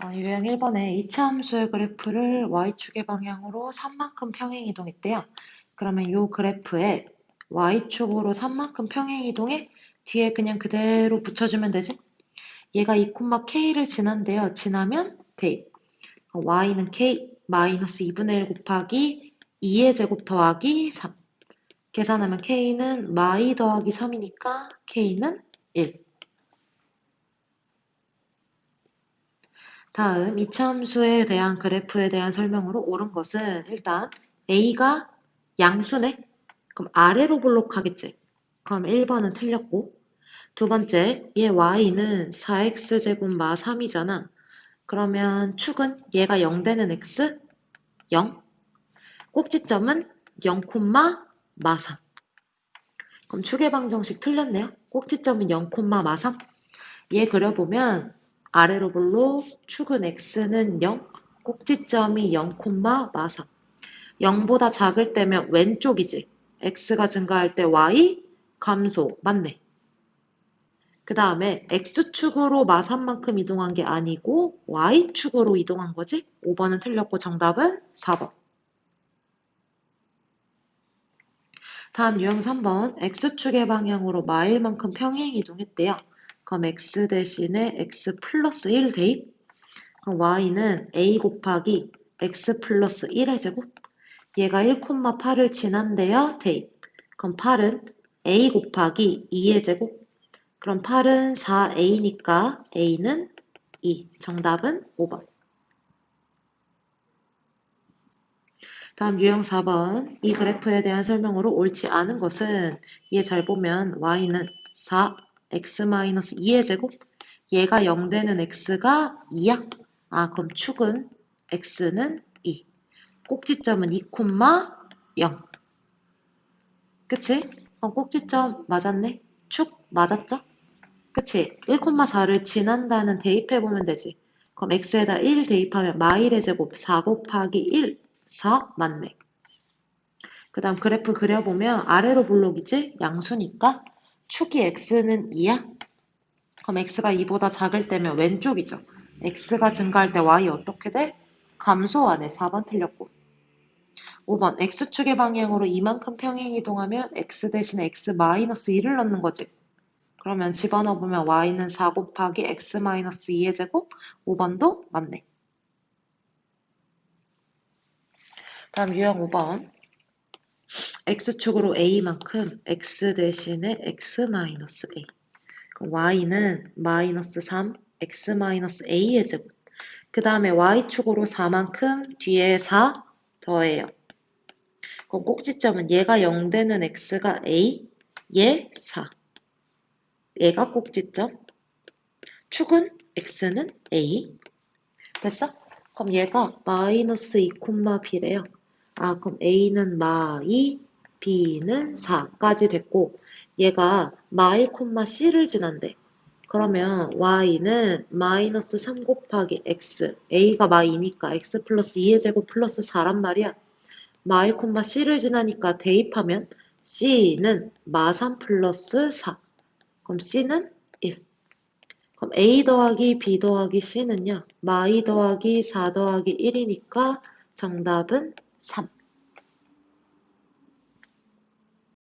어, 유형 1번에 이차 함수의 그래프를 y축의 방향으로 3만큼 평행 이동했대요. 그러면 이 그래프에 y축으로 3만큼 평행 이동해 뒤에 그냥 그대로 붙여주면 되지? 얘가 2, k를 지난대요. 지나면 대입. y는 k 마이너스 2분의 1 곱하기 2의 제곱 더하기 3. 계산하면 k는 마이 더하기 3이니까 k는 1. 다음 이차 함수에 대한 그래프에 대한 설명으로 옳은 것은 일단 a가 양수네? 그럼 아래로 볼록하겠지? 그럼 1번은 틀렸고 두 번째 얘 y는 4x제곱 마 3이잖아. 그러면 축은 얘가 0 되는 x 0 꼭지점은 0, 마 3. 그럼 축의 방정식 틀렸네요. 꼭지점은 0, 마 3. 얘 그려보면 아래로 볼록 축은 x는 0, 꼭지점이 0, 마 3. 0보다 작을 때면 왼쪽이지. x가 증가할 때 y 감소. 맞네. 그 다음에 x축으로 마 3만큼 이동한 게 아니고 y축으로 이동한 거지? 5번은 틀렸고 정답은 4번. 다음 유형 3번 x축의 방향으로 마일만큼 평행 이동했대요. 그럼 x 대신에 x 플러스 1 대입. 그럼 y는 a 곱하기 x 플러스 1의 제곱. 얘가 1,8을 지난대요. 대입. 그럼 8은 a 곱하기 2의 제곱. 그럼 8은 4a니까 a는 2. 정답은 5번. 다음 유형 4번. 이 그래프에 대한 설명으로 옳지 않은 것은 얘 잘 보면 y는 4 x-2의 제곱? 얘가 0 되는 x가 2야? 아, 그럼 축은 x는 2. 꼭지점은 2, 0. 그치? 어, 꼭지점 맞았네? 축 맞았죠? 그치? 1,4를 지난다는 대입해보면 되지. 그럼 x에다 1 대입하면 마일의 제곱 4 곱하기 1, 4 맞네. 그 다음 그래프 그려보면 아래로 볼록이지? 양수니까 축이 x는 2야? 그럼 x가 2보다 작을 때면 왼쪽이죠. x가 증가할 때 y 어떻게 돼? 감소하네. 4번 틀렸고. 5번 x축의 방향으로 이만큼 평행 이동하면 x 대신에 x 마이너스 2를 넣는 거지. 그러면 집어넣으면 y는 4 곱하기 x 마이너스 2의 제곱 5번도 맞네. 다음 유형 5번 x축으로 a만큼 x 대신에 x-a. y는 마이너스 3, x-a의 제곱. 그 다음에 y축으로 4만큼 뒤에 4 더해요. 그럼 꼭지점은 얘가 0 되는 x가 a, 얘 4. 얘가 꼭지점. 축은 x는 a. 됐어? 그럼 얘가 마이너스 2,b래요. 아, 그럼 A는 마 2, B는 4까지 됐고 얘가 마 1, C를 지난대. 그러면 Y는 마이너스 3 곱하기 X, A가 마 2니까 X 플러스 2의 제곱 플러스 4란 말이야. 마 1, C를 지나니까 대입하면 C는 마3 플러스 4. 그럼 C는 1. 그럼 A 더하기 B 더하기 C는요. 마2 더하기 4 더하기 1이니까 정답은 3.